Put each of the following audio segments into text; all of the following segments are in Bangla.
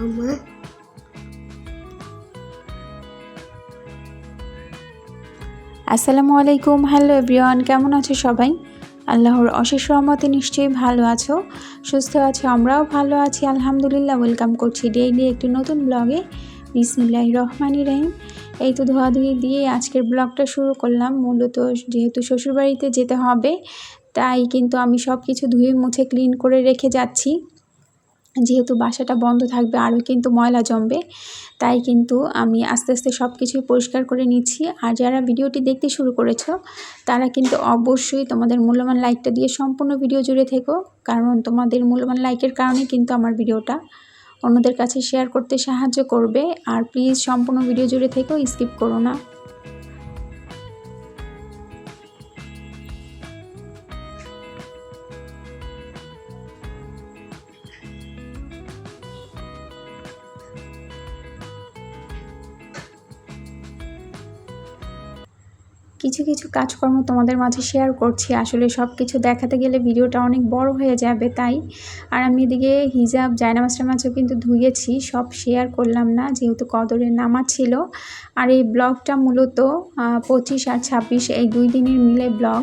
আমার আসসালামু আলাইকুম। হ্যালো এভরিওয়ান কেমন আছো সবাই? আল্লাহর অশেষ রহমতে নিশ্চয়ই ভালো আছো। সুস্থ আছো? আমরাও ভালো আছি। আলহামদুলিল্লাহ ওয়েলকাম করছি ডেইলি একটি নতুন ব্লগে বিসমিল্লাহ রহমানি রহিম। এই তো ধোয়াধুয়ি দিয়ে আজকের ব্লগটা শুরু করলাম। মূলত যেহেতু শ্বশুরবাড়িতে যেতে হবে, তাই কিন্তু আমি সব কিছু ধুয়ে মুছে ক্লিন করে রেখে যাচ্ছি। যেহেতু বাসাটা বন্ধ থাকবে, আরও কিন্তু ময়লা জমবে, তাই কিন্তু আমি আস্তে আস্তে সব কিছুই পরিষ্কার করে নিচ্ছি। আর যারা ভিডিওটি দেখতে শুরু করেছ, তারা কিন্তু অবশ্যই তোমাদের মূল্যবান লাইকটা দিয়ে সম্পূর্ণ ভিডিও জুড়ে থেকো, কারণ তোমাদের মূল্যবান লাইকের কারণে কিন্তু আমার ভিডিওটা অন্যদের কাছে শেয়ার করতে সাহায্য করবে। আর প্লিজ সম্পূর্ণ ভিডিও জুড়ে থেকেও স্কিপ করো না। কিছু কিছু কাজকর্ম তোমাদের মাঝে শেয়ার করছি। আসলে সব কিছু দেখাতে গেলে ভিডিওটা অনেক বড় হয়ে যাবে, তাই। আর আমি এদিকে হিজাব জায়নামাজ মাঝেও কিন্তু ধুয়েছি, সব শেয়ার করলাম না, যেহেতু কদরের নামা ছিল। আর এই ব্লগটা মূলত পঁচিশ আর ছাব্বিশ, এই দুই দিনের মিলে ব্লগ।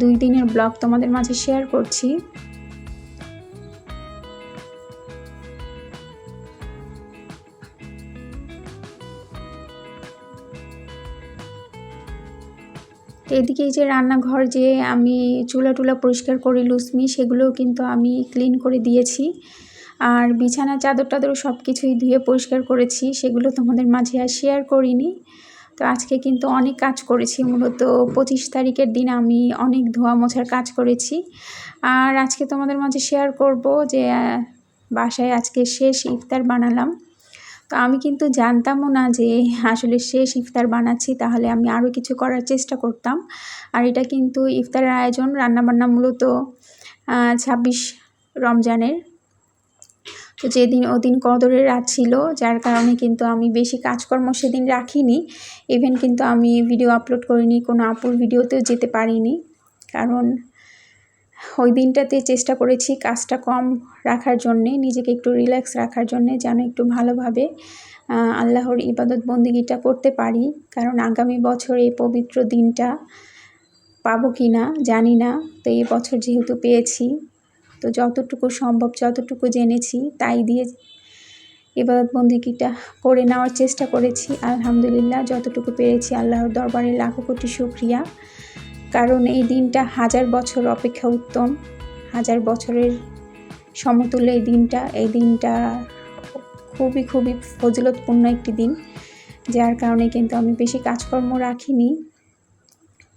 দুই দিনের ব্লগ তোমাদের মাঝে শেয়ার করছি। তো এদিকে এই যে রান্নাঘর যে আমি চুলা টুলা পরিষ্কার করি, লুসমি, সেগুলোও কিন্তু আমি ক্লিন করে দিয়েছি। আর বিছানা চাদর টাদর সব কিছুই ধুয়ে পরিষ্কার করেছি, সেগুলো তোমাদের মাঝে আর শেয়ার করিনি। তো আজকে কিন্তু অনেক কাজ করেছি, মূলত পঁচিশ তারিখের দিন আমি অনেক ধোয়া মোছার কাজ করেছি। আর আজকে তোমাদের মাঝে শেয়ার করব যে বাসায় আজকে শেষ ইফতার বানালাম। তো আমি কিন্তু জানতামও না যে আসলে শেষ ইফতার বানাচ্ছি, তাহলে আমি আরও কিছু করার চেষ্টা করতাম। আর এটা কিন্তু ইফতারের আয়োজন রান্নাবান্না মূলত ছাব্বিশ রমজানের। তো যেদিন ওদিন কদরের রাত ছিল, যার কারণে কিন্তু আমি বেশি কাজকর্ম সেদিন রাখিনি। ইভেন কিন্তু আমি ভিডিও আপলোড করিনি, কোনো আপুর ভিডিওতেও যেতে পারিনি। কারণ ওই দিনটাতে চেষ্টা করেছি কাজটা কম রাখার জন্যে, নিজেকে একটু রিল্যাক্স রাখার জন্যে যেন একটু ভালোভাবে আল্লাহর ইবাদত বন্দিগিটা করতে পারি। কারণ আগামী বছর এই পবিত্র দিনটা পাবো কি না জানি না, তো এই বছর যেহেতু পেয়েছি, তো যতটুকু সম্ভব যতটুকু জেনেছি তাই দিয়ে ইবাদত বন্দিগিটা করে নেওয়ার চেষ্টা করেছি। আলহামদুলিল্লাহ, যতটুকু পেরেছি আল্লাহর দরবারে লাখো কোটি শুক্রিয়া। কারণ এই দিনটা হাজার বছর অপেক্ষা উত্তম। হাজার বছরের সমতুল্য এই দিনটা। এই দিনটা খুবই খুবই ফজিলতপূর্ণ একটি দিন, যার কারণে কিন্তু আমি বেশি কাজকর্ম রাখিনি।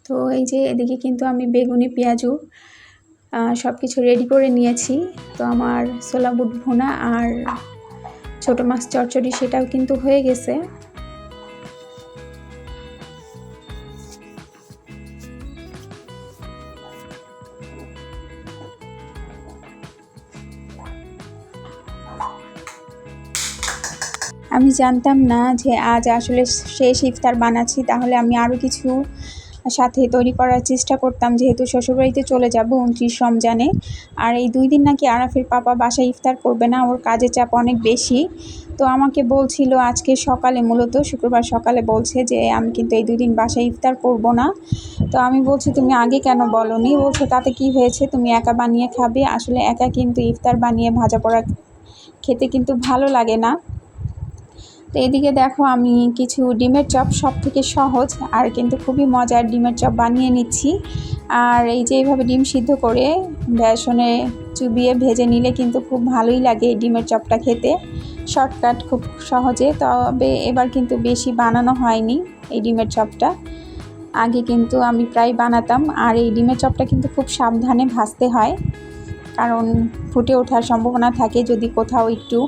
তো এই যে এদিকে কিন্তু আমি বেগুনি, পেঁয়াজু সব কিছু রেডি করে নিয়েছি। তো আমার সোলা বুট ভুনা আর ছোটো মাছ চচ্চড়ি সেটাও কিন্তু হয়ে গেছে। আমি জানতাম না যে আজ আসলে শেষ ইফতার বানাচ্ছি, তাহলে আমি আরও কিছু সাথে তৈরি করার চেষ্টা করতাম, যেহেতু শ্বশুরবাড়িতে চলে যাব উনত্রিশ রমজানে। আর এই দুই দিন নাকি আরাফের পাপা বাসায় ইফতার করবে না, ওর কাজের চাপ অনেক বেশি। তো আমাকে বলছিল আজকে সকালে, মূলত শুক্রবার সকালে বলছে যে, আমি কিন্তু এই দুই দিন বাসায় ইফতার করব না। তো আমি বলছি, তুমি আগে কেন বলনি? বলছো, তাতে কি হয়েছে? তুমি একা বানিয়ে খাবে। আসলে একা কিন্তু ইফতার বানিয়ে ভাজা পোড়া খেতে কিন্তু ভালো লাগে না। তো এদিকে দেখো আমি কিছু ডিমের চপ সব থেকে সহজ আর কিন্তু খুবই মজার ডিমের চপ বানিয়ে নিচ্ছি। আর এই যে এইভাবে ডিম সিদ্ধ করে বেসনে চুবিয়ে ভেজে নিলে কিন্তু খুব ভালোই লাগে এই ডিমের চপটা খেতে। শর্টকাট, খুব সহজে, তবে এবার কিন্তু বেশি বানানো হয়নি এই ডিমের চপটা। আগে কিন্তু আমি প্রায় বানাতাম আর এই ডিমের চপটা কিন্তু খুব সাবধানে ভাজতে হয়। কারণ ফুটে ওঠার সম্ভাবনা থাকে যদি কোথাও একটু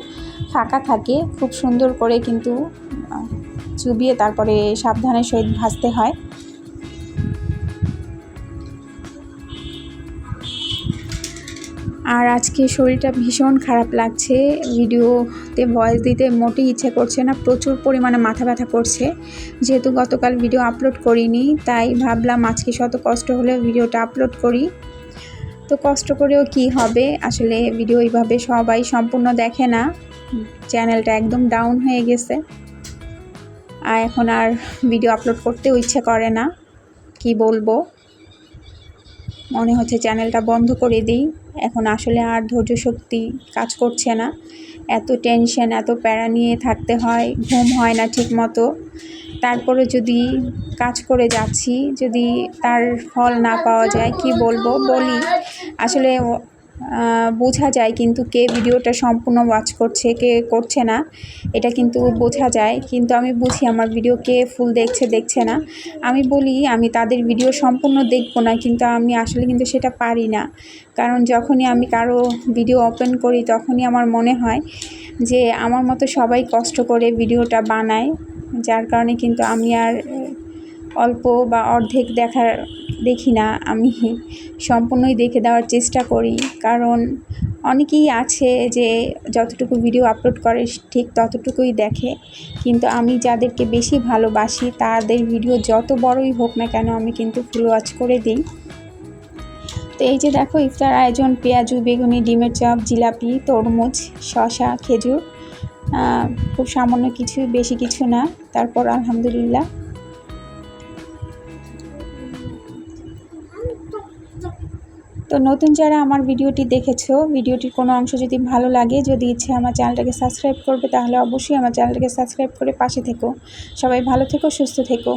ফাঁকা থাকে, খুব সুন্দর করে কিন্তু চুবিয়ে তারপরে সাবধানের সহিত ভাজতে হয়। আর আজকে শরীরটা ভীষণ খারাপ লাগছে, ভিডিওতে ভয়েস দিতে মোটেই ইচ্ছে করছে না, প্রচুর পরিমাণে মাথা ব্যথা করছে। যেহেতু গতকাল ভিডিও আপলোড করিনি, তাই ভাবলাম আজকে শত কষ্ট হলে ভিডিওটা আপলোড করি। তো কষ্ট করেও কি হবে? আসলে ভিডিও এইভাবে সবাই সম্পূর্ণ দেখে না। চ্যানেলটা একদম ডাউন হয়ে গেছে। আর এখন আর ভিডিও আপলোড করতেও ইচ্ছে করে না। কি বলব? মনে হচ্ছে চ্যানেলটা বন্ধ করে দিই। এখন আসলে আর ধৈর্য শক্তি কাজ করছে না। এত টেনশন এত প্যারা নিয়ে থাকতে হয়। ঘুম হয় না ঠিক মতো তারপরে যদি কাজ করে যাচ্ছি, যদি তার ফল না পাওয়া যায়, কি বলব? বলি। আসলে বোঝা যায় কিন্তু কে ভিডিওটা সম্পূর্ণ ওয়াচ করছে, কে করছে না, এটা কিন্তু বোঝা যায়। কিন্তু আমি বুঝি আমার ভিডিও কে ফুল দেখছে দেখছে না। আমি বলি, আমি তাদের ভিডিও সম্পূর্ণ দেখব না, কিন্তু আমি আসলে কিন্তু সেটা পারি না। কারণ যখনই আমি কারও ভিডিও ওপেন করি, তখনই আমার মনে হয় যে, আমার মতো সবাই কষ্ট করে ভিডিওটা বানায়। যার কারণে কিন্তু আমি আর অল্প বা অর্ধেক দেখার দেখি না। আমি সম্পূর্ণই দেখে দেওয়ার চেষ্টা করি। কারণ অনেকেই আছে যে যতটুকু ভিডিও আপলোড করে ঠিক ততটুকুই দেখে। কিন্তু আমি যাদেরকে বেশি ভালোবাসি, তাদের ভিডিও যত বড়ই হোক না কেন আমি কিন্তু ফুল ওয়াচ করে দিই। তো এই যে দেখো, ইফতার আয়োজন, পেঁয়াজু, বেগুনি, ডিমের চপ, জিলাপি, তরমুজ শশা খেজুর খুব সামান্য কিছু, বেশি কিছু না। তারপর আলহামদুলিল্লাহ। তো নতুন যারা আমার ভিডিওটি দেখেছ, ভিডিওটির কোনো অংশ যদি ভালো লাগে, যদি ইচ্ছে আমার চ্যানেলটাকে সাবস্ক্রাইব করবে, তাহলে অবশ্যই আমার চ্যানেলটাকে সাবস্ক্রাইব করে পাশে থেকো। সবাই ভালো থেকো, সুস্থ থেকো।